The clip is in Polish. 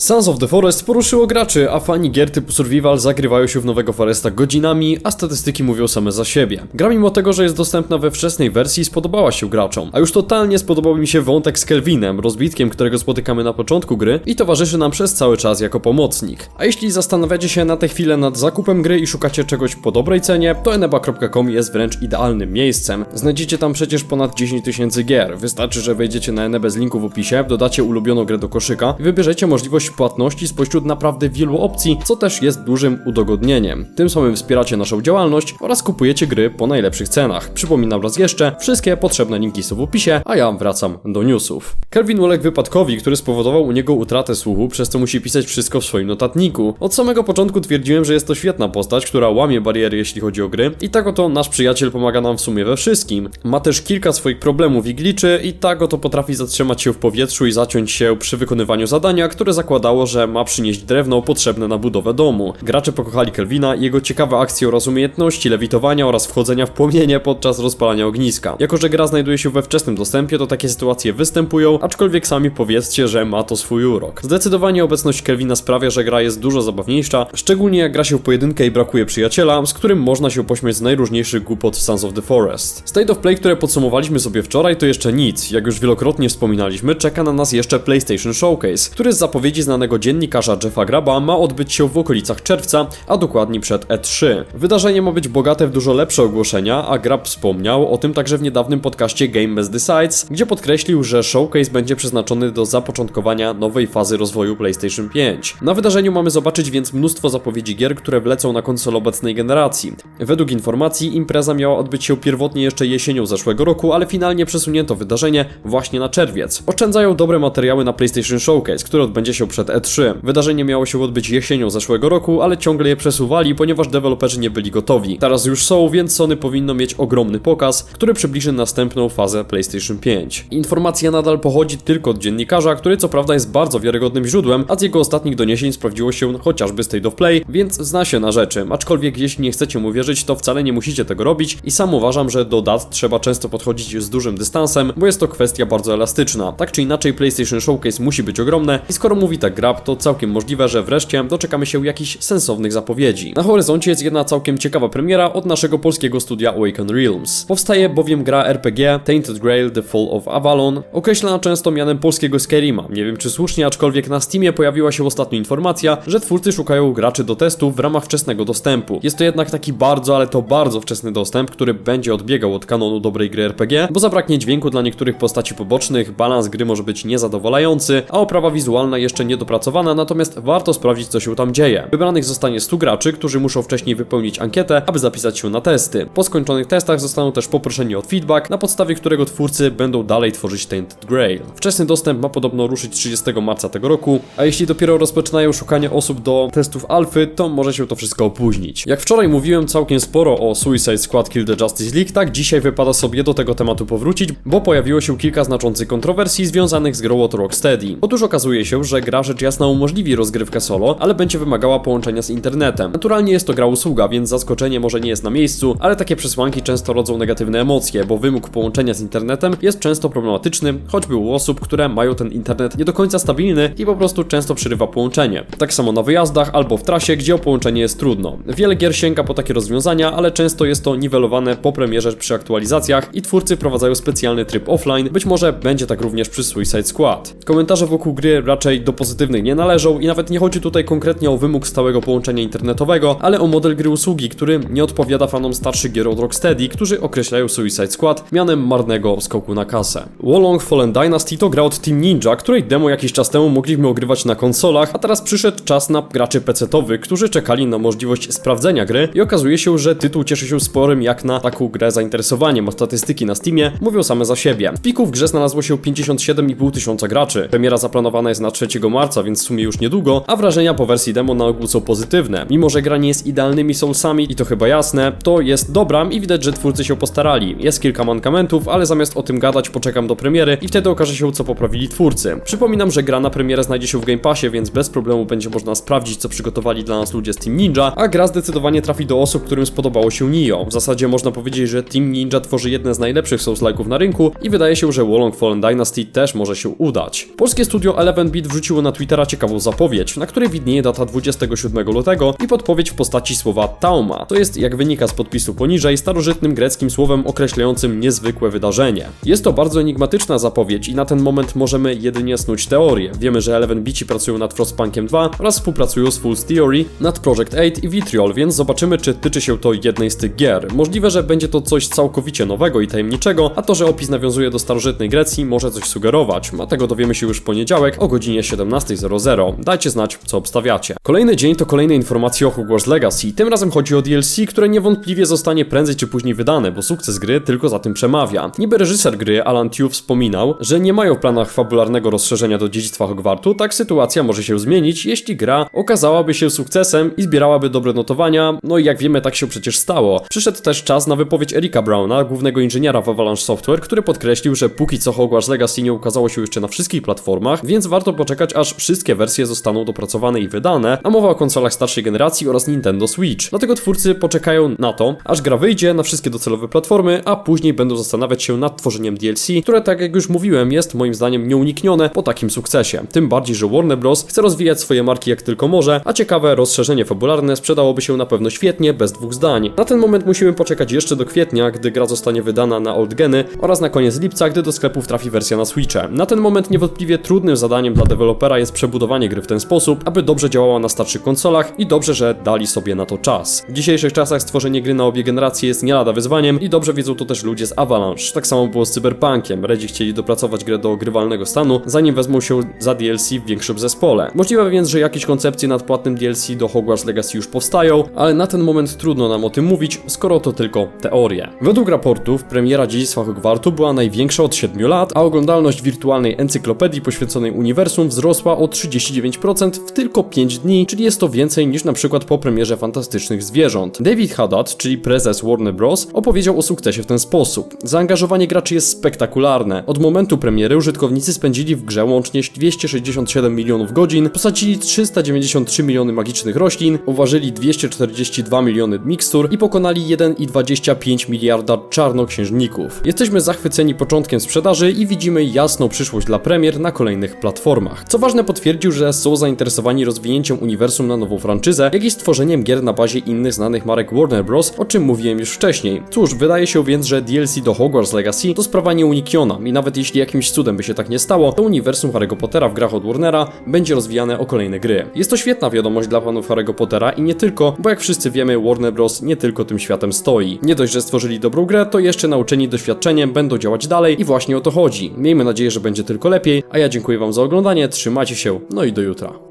Sons of the Forest poruszyło graczy, a fani gier typu survival zagrywają się w nowego Foresta godzinami, a statystyki mówią same za siebie. Gra mimo tego, że jest dostępna we wczesnej wersji, spodobała się graczom, a już totalnie spodobał mi się wątek z Kelvinem, rozbitkiem, którego spotykamy na początku gry i towarzyszy nam przez cały czas jako pomocnik. A jeśli zastanawiacie się na tę chwilę nad zakupem gry i szukacie czegoś po dobrej cenie, to eneba.com jest wręcz idealnym miejscem. Znajdziecie tam przecież ponad 10 tysięcy gier. Wystarczy, że wejdziecie na enebę z linku w opisie, dodacie ulubioną grę do koszyka i wybierzecie możliwość płatności spośród naprawdę wielu opcji, co też jest dużym udogodnieniem. Tym samym wspieracie naszą działalność oraz kupujecie gry po najlepszych cenach. Przypominam raz jeszcze, wszystkie potrzebne linki są w opisie, a ja wracam do newsów. Kelvin uległ wypadkowi, który spowodował u niego utratę słuchu, przez co musi pisać wszystko w swoim notatniku. Od samego początku twierdziłem, że jest to świetna postać, która łamie bariery jeśli chodzi o gry i tak oto nasz przyjaciel pomaga nam w sumie we wszystkim. Ma też kilka swoich problemów i gliczy i tak oto potrafi zatrzymać się w powietrzu i zaciąć się przy wykonywaniu zadania, które zakładało, że ma przynieść drewno potrzebne na budowę domu. Gracze pokochali Kelvina i jego ciekawe akcje oraz umiejętności lewitowania oraz wchodzenia w płomienie podczas rozpalania ogniska. Jako, że gra znajduje się we wczesnym dostępie, to takie sytuacje występują, aczkolwiek sami powiedzcie, że ma to swój urok. Zdecydowanie obecność Kelvina sprawia, że gra jest dużo zabawniejsza, szczególnie jak gra się w pojedynkę i brakuje przyjaciela, z którym można się pośmiać z najróżniejszych głupot w Sons of the Forest. State of Play, które podsumowaliśmy sobie wczoraj, to jeszcze nic. Jak już wielokrotnie wspominaliśmy, czeka na nas jeszcze PlayStation Showcase, który z zapowiedzi znanego dziennikarza Jeffa Graba ma odbyć się w okolicach czerwca, a dokładniej przed E3. Wydarzenie ma być bogate w dużo lepsze ogłoszenia, a Grab wspomniał o tym także w niedawnym podcaście Game Best Decides, gdzie podkreślił, że showcase będzie przeznaczony do zapoczątkowania nowej fazy rozwoju PlayStation 5. Na wydarzeniu mamy zobaczyć więc mnóstwo zapowiedzi gier, które wlecą na konsolę obecnej generacji. Według informacji impreza miała odbyć się pierwotnie jeszcze jesienią zeszłego roku, ale finalnie przesunięto wydarzenie właśnie na czerwiec. Oszczędzają dobre materiały na PlayStation Showcase, który odbędzie się przed E3. Wydarzenie miało się odbyć jesienią zeszłego roku, ale ciągle je przesuwali, ponieważ deweloperzy nie byli gotowi. Teraz już są, więc Sony powinno mieć ogromny pokaz, który przybliży następną fazę PlayStation 5. Informacja nadal pochodzi tylko od dziennikarza, który co prawda jest bardzo wiarygodnym źródłem, a z jego ostatnich doniesień sprawdziło się chociażby State of Play, więc zna się na rzeczy. Aczkolwiek jeśli nie chcecie mu wierzyć, to wcale nie musicie tego robić i sam uważam, że do dat trzeba często podchodzić z dużym dystansem, bo jest to kwestia bardzo elastyczna. Tak czy inaczej PlayStation Showcase musi być ogromne i skoro mówi tak Grab, to całkiem możliwe, że wreszcie doczekamy się jakichś sensownych zapowiedzi. Na horyzoncie jest jedna całkiem ciekawa premiera od naszego polskiego studia Awaken Realms. Powstaje bowiem gra RPG Tainted Grail The Fall of Avalon, określana często mianem polskiego Skyrima. Nie wiem czy słusznie, aczkolwiek na Steamie pojawiła się ostatnio informacja, że twórcy szukają graczy do testów w ramach wczesnego dostępu. Jest to jednak taki bardzo, ale to bardzo wczesny dostęp, który będzie odbiegał od kanonu dobrej gry RPG, bo zabraknie dźwięku dla niektórych postaci pobocznych, balans gry może być niezadowalający, a oprawa wizualna jeszcze niedopracowana, natomiast warto sprawdzić co się tam dzieje. Wybranych zostanie 100 graczy, którzy muszą wcześniej wypełnić ankietę, aby zapisać się na testy. Po skończonych testach zostaną też poproszeni o feedback, na podstawie którego twórcy będą dalej tworzyć Tainted Grail. Wczesny dostęp ma podobno ruszyć 30 marca tego roku, a jeśli dopiero rozpoczynają szukanie osób do testów alfy, to może się to wszystko opóźnić. Jak wczoraj mówiłem całkiem sporo o Suicide Squad Kill the Justice League, tak dzisiaj wypada sobie do tego tematu powrócić, bo pojawiło się kilka znaczących kontrowersji związanych z grą od Rocksteady. Otóż okazuje się, że gra rzecz jasna umożliwi rozgrywkę solo, ale będzie wymagała połączenia z internetem. Naturalnie jest to gra usługa, więc zaskoczenie może nie jest na miejscu, ale takie przesłanki często rodzą negatywne emocje, bo wymóg połączenia z internetem jest często problematyczny, choćby u osób, które mają ten internet nie do końca stabilny i po prostu często przerywa połączenie. Tak samo na wyjazdach albo w trasie, gdzie o połączenie jest trudno. Wiele gier sięga po takie rozwiązania, ale często jest to niwelowane po premierze przy aktualizacjach i twórcy wprowadzają specjalny tryb offline, być może będzie tak również przy Suicide Squad. Komentarze wokół gry raczej do pozytywnych nie należą i nawet nie chodzi tutaj konkretnie o wymóg stałego połączenia internetowego, ale o model gry usługi, który nie odpowiada fanom starszych gier od Rocksteady, którzy określają Suicide Squad mianem marnego skoku na kasę. Wolong Fallen Dynasty to gra od Team Ninja, której demo jakiś czas temu mogliśmy ogrywać na konsolach, a teraz przyszedł czas na graczy PC-towych, którzy czekali na możliwość sprawdzenia gry i okazuje się, że tytuł cieszy się sporym jak na taką grę zainteresowaniem, a statystyki na Steamie mówią same za siebie. W piku w grze znalazło się 57,5 tysiąca graczy. Premiera zaplanowana jest na 3 marca, więc w sumie już niedługo, a wrażenia po wersji demo na ogół są pozytywne. Mimo, że gra nie jest idealnymi Soulsami i to chyba jasne, to jest dobra i widać, że twórcy się postarali. Jest kilka mankamentów, ale zamiast o tym gadać, poczekam do premiery i wtedy okaże się, co poprawili twórcy. Przypominam, że gra na premierę znajdzie się w Game Passie, więc bez problemu będzie można sprawdzić, co przygotowali dla nas ludzie z Team Ninja, a gra zdecydowanie trafi do osób, którym spodobało się Nio. W zasadzie można powiedzieć, że Team Ninja tworzy jedne z najlepszych Souls-like'ów na rynku i wydaje się, że Wolong Fallen Dynasty też może się udać. Polskie studio Eleven Beat wrzuciło na na Twittera ciekawą zapowiedź, na której widnieje data 27 lutego i podpowiedź w postaci słowa Tauma. To jest, jak wynika z podpisu poniżej, starożytnym greckim słowem określającym niezwykłe wydarzenie. Jest to bardzo enigmatyczna zapowiedź i na ten moment możemy jedynie snuć teorię. Wiemy, że Eleven Beachy pracują nad Frostpunkiem 2 oraz współpracują z Fool's Theory nad Project 8 i Vitriol, więc zobaczymy, czy tyczy się to jednej z tych gier. Możliwe, że będzie to coś całkowicie nowego i tajemniczego, a to, że opis nawiązuje do starożytnej Grecji, może coś sugerować. A tego dowiemy się już w poniedziałek o godzinie 17.00. Dajcie znać, co obstawiacie. Kolejny dzień to kolejne informacje o Hogwarts Legacy. Tym razem chodzi o DLC, które niewątpliwie zostanie prędzej czy później wydane, bo sukces gry tylko za tym przemawia. Niby reżyser gry Alan Tew wspominał, że nie mają w planach fabularnego rozszerzenia do dziedzictwa Hogwartu, tak sytuacja może się zmienić, jeśli gra okazałaby się sukcesem i zbierałaby dobre notowania, no i jak wiemy tak się przecież stało. Przyszedł też czas na wypowiedź Erika Browna, głównego inżyniera w Avalanche Software, który podkreślił, że póki co Hogwarts Legacy nie ukazało się jeszcze na wszystkich platformach, więc warto poczekać aż wszystkie wersje zostaną dopracowane i wydane, a mowa o konsolach starszej generacji oraz Nintendo Switch. Dlatego twórcy poczekają na to, aż gra wyjdzie na wszystkie docelowe platformy, a później będą zastanawiać się nad tworzeniem DLC, które tak jak już mówiłem jest moim zdaniem nieuniknione po takim sukcesie. Tym bardziej, że Warner Bros. chce rozwijać swoje marki jak tylko może, a ciekawe rozszerzenie fabularne sprzedałoby się na pewno świetnie, bez dwóch zdań. Na ten moment musimy poczekać jeszcze do kwietnia, gdy gra zostanie wydana na old geny oraz na koniec lipca, gdy do sklepów trafi wersja na Switche. Na ten moment niewątpliwie trudnym zadaniem dla dewelopera jest przebudowanie gry w ten sposób, aby dobrze działała na starszych konsolach i dobrze, że dali sobie na to czas. W dzisiejszych czasach stworzenie gry na obie generacje jest nie lada wyzwaniem i dobrze wiedzą to też ludzie z Avalanche. Tak samo było z Cyberpunkiem. Redzi chcieli dopracować grę do grywalnego stanu, zanim wezmą się za DLC w większym zespole. Możliwe więc, że jakieś koncepcje nad płatnym DLC do Hogwarts Legacy już powstają, ale na ten moment trudno nam o tym mówić, skoro to tylko teorie. Według raportów premiera dziedzictwa Hogwartu była największa od 7 lat, a oglądalność wirtualnej encyklopedii poświęconej uniwersum wzrosła o 39% w tylko 5 dni, czyli jest to więcej niż na przykład po premierze Fantastycznych Zwierząt. David Haddad, czyli prezes Warner Bros., opowiedział o sukcesie w ten sposób. Zaangażowanie graczy jest spektakularne. Od momentu premiery użytkownicy spędzili w grze łącznie 267 milionów godzin, posadzili 393 miliony magicznych roślin, uważyli 242 miliony mikstur i pokonali 1,25 miliarda czarnoksiężników. Jesteśmy zachwyceni początkiem sprzedaży i widzimy jasną przyszłość dla premier na kolejnych platformach. Co ważne, potwierdził, że są zainteresowani rozwinięciem uniwersum na nową franczyzę, jak i stworzeniem gier na bazie innych znanych marek Warner Bros., o czym mówiłem już wcześniej. Cóż, wydaje się więc, że DLC do Hogwarts Legacy to sprawa nieunikniona i nawet jeśli jakimś cudem by się tak nie stało, to uniwersum Harry'ego Pottera w grach od Warnera będzie rozwijane o kolejne gry. Jest to świetna wiadomość dla fanów Harry'ego Pottera i nie tylko, bo jak wszyscy wiemy, Warner Bros. nie tylko tym światem stoi. Nie dość, że stworzyli dobrą grę, to jeszcze nauczeni doświadczeniem będą działać dalej i właśnie o to chodzi. Miejmy nadzieję, że będzie tylko lepiej, a ja dziękuję wam za oglądanie, trzymajcie się, no i do jutra.